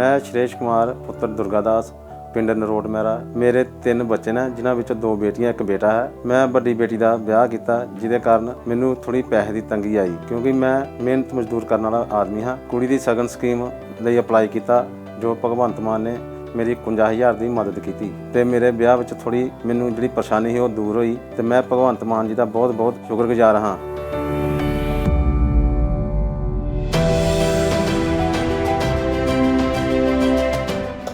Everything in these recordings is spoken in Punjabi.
ਮੈਂ ਸ਼੍ਰੇਸ਼ ਕੁਮਾਰ, ਪੁੱਤਰ ਦੁਰਗਾਦਾਸ ਪਿੰਡ ਨਰੋਟ ਮੇਰਾ ਮੇਰੇ ਤਿੰਨ ਬੱਚੇ ਨੇ, ਜਿਨ੍ਹਾਂ ਵਿੱਚੋਂ ਦੋ ਬੇਟੀਆਂ, ਇੱਕ ਬੇਟਾ ਹੈ। ਮੈਂ ਵੱਡੀ ਬੇਟੀ ਦਾ ਵਿਆਹ ਕੀਤਾ, ਜਿਹਦੇ ਕਾਰਨ ਮੈਨੂੰ ਥੋੜੀ ਪੈਸੇ ਦੀ ਤੰਗੀ ਆਈ, ਕਿਉਂਕਿ ਮੈਂ ਮਿਹਨਤ ਮਜ਼ਦੂਰ ਕਰਨ ਵਾਲਾ ਆਦਮੀ ਹਾਂ। ਕੁੜੀ ਦੀ ਸਗਨ ਸਕੀਮ ਲਈ ਅਪਲਾਈ ਕੀਤਾ, ਜੋ ਭਗਵੰਤ ਮਾਨ ਨੇ ਮੇਰੀ 51000 ਦੀ ਮਦਦ ਕੀਤੀ। ਤੇ ਮੇਰੇ ਵਿਆਹ ਵਿੱਚ ਥੋੜੀ ਮੈਨੂੰ ਜਿਹੜੀ ਪਰੇਸ਼ਾਨੀ ਸੀ, ਉਹ ਦੂਰ ਹੋਈ। ਤੇ ਮੈਂ ਭਗਵੰਤ ਮਾਨ ਜੀ ਦਾ ਬਹੁਤ ਬਹੁਤ ਸ਼ੁਕਰਗੁਜ਼ਾਰ ਹਾਂ।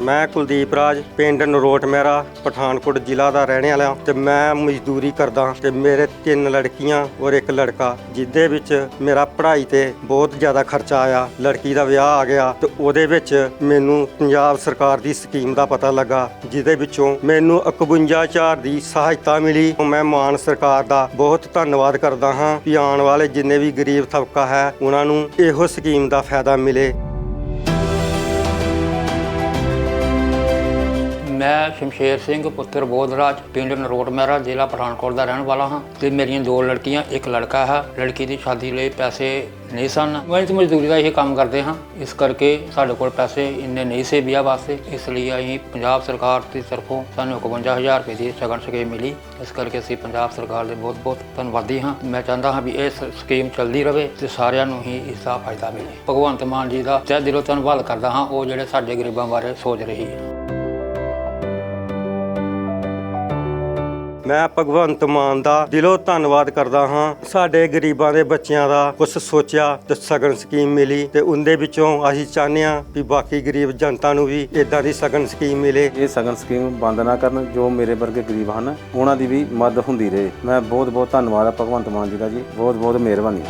ਮੈਂ ਕੁਲਦੀਪ ਰਾਜ, ਪਿੰਡ ਨਰੋਟ ਮੇਰਾ, ਪਠਾਨਕੋਟ ਜ਼ਿਲ੍ਹਾ ਦਾ ਰਹਿਣ ਵਾਲਾ ਤੇ ਮੈਂ ਮਜ਼ਦੂਰੀ ਕਰਦਾ ਤੇ ਮੇਰੇ ਤਿੰਨ ਲੜਕੀਆਂ ਔਰ ਇੱਕ ਲੜਕਾ ਜਿੱਦੇ ਵਿੱਚ ਮੇਰਾ ਪੜ੍ਹਾਈ ਤੇ ਬਹੁਤ ਜ਼ਿਆਦਾ ਖਰਚਾ ਆਇਆ। ਲੜਕੀ ਦਾ ਵਿਆਹ ਆ ਗਿਆ ਤੇ ਉਹਦੇ ਵਿੱਚ ਮੈਨੂੰ ਪੰਜਾਬ ਸਰਕਾਰ ਦੀ ਸਕੀਮ ਦਾ ਪਤਾ ਲੱਗਾ, ਜਿਹਦੇ ਵਿੱਚੋਂ ਮੈਨੂੰ 51000 ਦੀ ਸਹਾਇਤਾ ਮਿਲੀ। ਮੈਂ ਮਾਨ ਸਰਕਾਰ ਦਾ ਬਹੁਤ ਧੰਨਵਾਦ ਕਰਦਾ ਹਾਂ ਕਿ ਆਉਣ ਵਾਲੇ ਜਿੰਨੇ ਵੀ ਗਰੀਬ ਤਬਕਾ ਹੈ, ਉਹਨਾਂ ਨੂੰ ਇਹੋ ਸਕੀਮ ਦਾ ਫਾਇਦਾ ਮਿਲੇ। ਮੈਂ ਸ਼ਮਸ਼ੇਰ ਸਿੰਘ, ਪੁੱਤਰ ਬੋਧਰਾਜ, ਪਿੰਡ ਨਰੋਟ ਮਹਿਰਾ ਜ਼ਿਲ੍ਹਾ ਪਠਾਨਕੋਟ ਦਾ ਰਹਿਣ ਵਾਲਾ ਹਾਂ ਤੇ ਮੇਰੀਆਂ ਦੋ ਲੜਕੀਆਂ, ਇੱਕ ਲੜਕਾ ਹੈ। ਲੜਕੀ ਦੀ ਸ਼ਾਦੀ ਲਈ ਪੈਸੇ ਨਹੀਂ ਸਨ। ਮਿਹਨਤ ਮਜ਼ਦੂਰੀ ਦਾ ਇਹ ਕੰਮ ਕਰਦੇ ਹਾਂ। ਇਸ ਕਰਕੇ ਸਾਡੇ ਕੋਲ ਪੈਸੇ ਇੰਨੇ ਨਹੀਂ ਸੀ ਵਿਆਹ ਵਾਸਤੇ। ਇਸ ਲਈ ਅਸੀਂ ਪੰਜਾਬ ਸਰਕਾਰ ਦੀ ਤਰਫੋਂ ਸਾਨੂੰ 51000 ਰੁਪਏ ਦੀ ਸ਼ਗਨ ਸਕੀਮ ਮਿਲੀ। ਇਸ ਕਰਕੇ ਅਸੀਂ ਪੰਜਾਬ ਸਰਕਾਰ ਦੇ ਬਹੁਤ ਬਹੁਤ ਧੰਨਵਾਦੀ ਹਾਂ। ਮੈਂ ਚਾਹੁੰਦਾ ਹਾਂ ਵੀ ਇਹ ਸ- ਸਕੀਮ ਚੱਲਦੀ ਰਹੇ ਤੇ ਸਾਰਿਆਂ ਨੂੰ ਹੀ ਇਸ ਦਾ ਫਾਇਦਾ ਮਿਲੇ। ਭਗਵੰਤ ਮਾਨ ਜੀ ਦਾ ਤਹਿ ਦਿਲੋਂ ਧੰਨਵਾਦ ਕਰਦਾ ਹਾਂ। ਉਹ ਜਿਹੜੇ ਸਾਡੇ ਗਰੀਬਾਂ ਬਾਰੇ ਸੋਚ ਰਹੀ ਹੈ ਮੈਂ ਭਗਵੰਤ ਮਾਨ ਦਾ ਦਿਲੋਂ ਧੰਨਵਾਦ ਕਰਦਾ ਹਾਂ। ਸਾਡੇ ਗਰੀਬਾਂ ਦੇ ਬੱਚਿਆਂ ਦਾ ਕੁਝ ਸੋਚਿਆ ਤੇ ਸਗਨ ਸਕੀਮ ਮਿਲੀ ਤੇ ਉਹਦੇ ਵਿੱਚੋਂ ਅਸੀਂ ਚਾਹੁੰਦੇ ਹਾਂ ਵੀ ਬਾਕੀ ਗਰੀਬ ਜਨਤਾ ਨੂੰ ਵੀ ਇਦਾਂ ਦੀ ਸਗਨ ਸਕੀਮ ਮਿਲੇ। ਇਹ ਸਗਨ ਸਕੀਮ ਬੰਦ ਨਾ ਕਰਨ ਜੋ ਮੇਰੇ ਵਰਗੇ ਗਰੀਬ ਹਨ, ਉਹਨਾਂ ਦੀ ਵੀ ਮਦਦ ਹੁੰਦੀ ਰਹੇ। ਮੈਂ ਬਹੁਤ ਬਹੁਤ ਧੰਨਵਾਦ ਹੈ ਭਗਵੰਤ ਮਾਨ ਜੀ ਦਾ ਜੀ। ਬਹੁਤ ਬਹੁਤ ਮਿਹਰਬਾਨੀ।